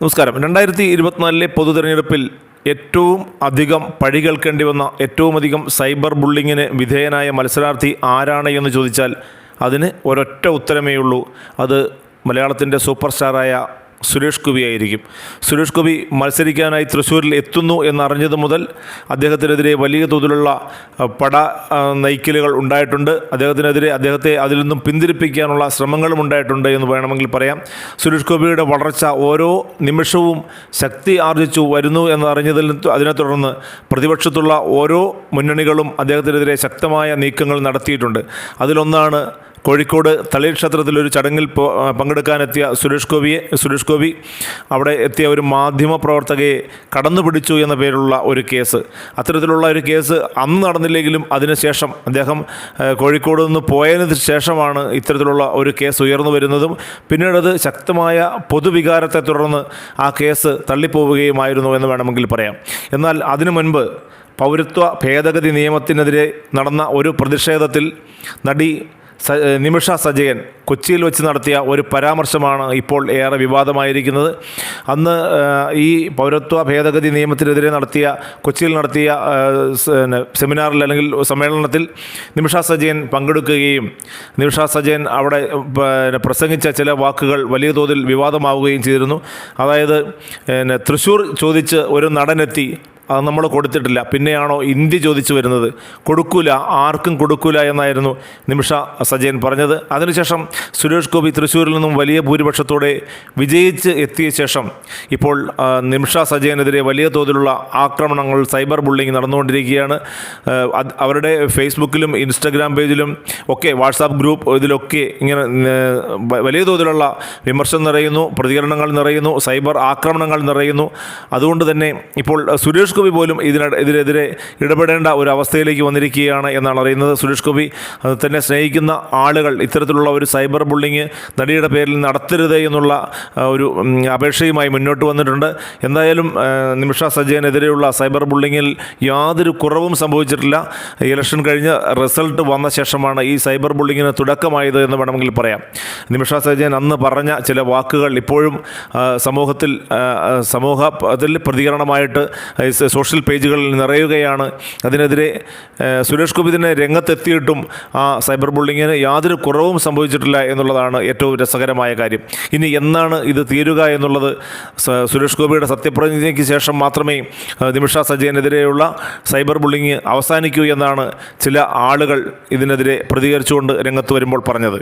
നമസ്കാരം. രണ്ടായിരത്തി ഇരുപത്തിനാലിലെ പൊതു തെരഞ്ഞെടുപ്പിൽ ഏറ്റവും അധികം പഴി കേൾക്കേണ്ടി വന്ന ഏറ്റവും അധികം സൈബർ ബുള്ളിങ്ങിന് വിധേയനായ മത്സരാർത്ഥി ആരാണ് എന്ന് ചോദിച്ചാൽ അതിന് ഒരൊറ്റ ഉത്തരമേ ഉള്ളൂ അത് മലയാളത്തിന്റെ സൂപ്പർ സ്റ്റാറായ സുരേഷ് ഗോപി ആയിരിക്കും. സുരേഷ് ഗോപി മത്സരിക്കാനായി തൃശ്ശൂരിൽ എത്തുന്നു എന്നറിഞ്ഞത് മുതൽ അദ്ദേഹത്തിനെതിരെ വലിയ തോതിലുള്ള പട നയിക്കലുകൾ ഉണ്ടായിട്ടുണ്ട്. അദ്ദേഹത്തിനെതിരെ അദ്ദേഹത്തെ അതിൽ നിന്നും പിന്തിരിപ്പിക്കാനുള്ള ശ്രമങ്ങളും ഉണ്ടായിട്ടുണ്ട് എന്ന് വേണമെങ്കിൽ പറയാം. സുരേഷ് ഗോപിയുടെ വളർച്ച ഓരോ നിമിഷവും ശക്തി ആർജിച്ചു വരുന്നു എന്നറിഞ്ഞതിൽ അതിനെ തുടർന്ന് പ്രതിപക്ഷത്തുള്ള ഓരോ മുന്നണികളും അദ്ദേഹത്തിനെതിരെ ശക്തമായ നീക്കങ്ങൾ നടത്തിയിട്ടുണ്ട്. അതിലൊന്നാണ് കോഴിക്കോട് തളിർ ക്ഷേത്രത്തിൽ ഒരു ചടങ്ങിൽ പങ്കെടുക്കാനെത്തിയ സുരേഷ് ഗോപിയെ സുരേഷ് ഗോപി അവിടെ എത്തിയ ഒരു മാധ്യമ പ്രവർത്തകയെ കടന്നു പിടിച്ചു എന്ന പേരിലുള്ള ഒരു കേസ്. അത്തരത്തിലുള്ള ഒരു കേസ് അന്ന് നടന്നില്ലെങ്കിലും അതിനുശേഷം അദ്ദേഹം കോഴിക്കോട് നിന്ന് പോയതിന് ശേഷമാണ് ഇത്തരത്തിലുള്ള ഒരു കേസ് ഉയർന്നു വരുന്നതും. പിന്നീടത് ശക്തമായ പൊതുവികാരത്തെ തുടർന്ന് ആ കേസ് തള്ളിപ്പോവുകയുമായിരുന്നു എന്ന് വേണമെങ്കിൽ പറയാം. എന്നാൽ അതിനു മുൻപ് പൗരത്വ ഭേദഗതി നിയമത്തിനെതിരെ നടന്ന ഒരു പ്രതിഷേധത്തിൽ നടി നിമിഷ സജയൻ കൊച്ചിയിൽ വെച്ച് നടത്തിയ ഒരു പരാമർശമാണ് ഇപ്പോൾ ഏറെ വിവാദമായിരിക്കുന്നത്. അന്ന് ഈ പൗരത്വ ഭേദഗതി നിയമത്തിനെതിരെ നടത്തിയ കൊച്ചിയിൽ നടത്തിയ സെമിനാറിൽ അല്ലെങ്കിൽ സമ്മേളനത്തിൽ നിമിഷ സജയൻ പങ്കെടുക്കുകയും നിമിഷ സജയൻ അവിടെ പ്രസംഗിച്ച ചില വാക്കുകൾ വലിയ തോതിൽ വിവാദമാവുകയും ചെയ്തിരുന്നു. അതായത് തൃശ്ശൂർ ചോദിച്ച് ഒരു നടനെത്തി അത് നമ്മൾ കൊടുത്തിട്ടില്ല. പിന്നെയാണോ ഇന്ത്യ ചോദിച്ചു വരുന്നത്. കൊടുക്കൂല ആർക്കും കൊടുക്കൂല എന്നായിരുന്നു നിമിഷ സജയൻ പറഞ്ഞത്. അതിനുശേഷം സുരേഷ് ഗോപി തൃശ്ശൂരിൽ നിന്നും വലിയ ഭൂരിപക്ഷത്തോടെ വിജയിച്ച് എത്തിയ ശേഷം ഇപ്പോൾ നിമിഷ സജയനെതിരെ വലിയ തോതിലുള്ള ആക്രമണങ്ങൾ സൈബർ ബുള്ളിങ് നടന്നുകൊണ്ടിരിക്കുകയാണ്. അവരുടെ ഫേസ്ബുക്കിലും ഇൻസ്റ്റഗ്രാം പേജിലും ഒക്കെ വാട്സാപ്പ് ഗ്രൂപ്പ് ഇതിലൊക്കെ ഇങ്ങനെ വലിയ തോതിലുള്ള വിമർശനം നിറയുന്നു പ്രതികരണങ്ങൾ നിറയുന്നു സൈബർ ആക്രമണങ്ങൾ നിറയുന്നു. അതുകൊണ്ട് തന്നെ ഇപ്പോൾ സുരേഷ് ഗോപി പോലും ഇതിന ഇതിനെതിരെ ഇടപെടേണ്ട ഒരു അവസ്ഥയിലേക്ക് വന്നിരിക്കുകയാണ് എന്നാണ് അറിയുന്നത്. സുരേഷ് ഗോപി തന്നെ സ്നേഹിക്കുന്ന ആളുകൾ ഇത്തരത്തിലുള്ള ഒരു സൈബർ ബുള്ളിങ് നടിയുടെ പേരിൽ നടത്തരുത് എന്നുള്ള ഒരു അപേക്ഷയുമായി മുന്നോട്ട് വന്നിട്ടുണ്ട്. എന്തായാലും നിമിഷ സജയനെതിരെയുള്ള സൈബർ ബുള്ളിങ്ങിൽ യാതൊരു കുറവും സംഭവിച്ചിട്ടില്ല. ഇലക്ഷൻ കഴിഞ്ഞ് റിസൾട്ട് വന്ന ശേഷമാണ് ഈ സൈബർ ബുള്ളിങ്ങിന് തുടക്കമായത് എന്ന് വേണമെങ്കിൽ പറയാം. നിമിഷ സജയൻ അന്ന് പറഞ്ഞ ചില വാക്കുകൾ ഇപ്പോഴും സമൂഹത്തിൽ സമൂഹത്തിൽ പ്രതികരണമായിട്ട് സോഷ്യൽ പേജുകളിൽ നിറയുകയാണ്. അതിനെതിരെ സുരേഷ് ഗോപി തന്നെ രംഗത്തെത്തിയിട്ടും ആ സൈബർ ബുള്ളിങ്ങിന് യാതൊരു കുറവും സംഭവിച്ചിട്ടില്ല എന്നുള്ളതാണ് ഏറ്റവും രസകരമായ കാര്യം. ഇനി എന്നാണ് ഇത് തീരുക എന്നുള്ളത്? സുരേഷ് ഗോപിയുടെ സത്യപ്രതിജ്ഞയ്ക്ക് ശേഷം മാത്രമേ നിമിഷ സജയനെതിരെയുള്ള സൈബർ ബുള്ളിങ് അവസാനിക്കൂ എന്നാണ് ചില ആളുകൾ ഇതിനെതിരെ പ്രതികരിച്ചുകൊണ്ട് രംഗത്ത് വരുമ്പോൾ പറഞ്ഞത്.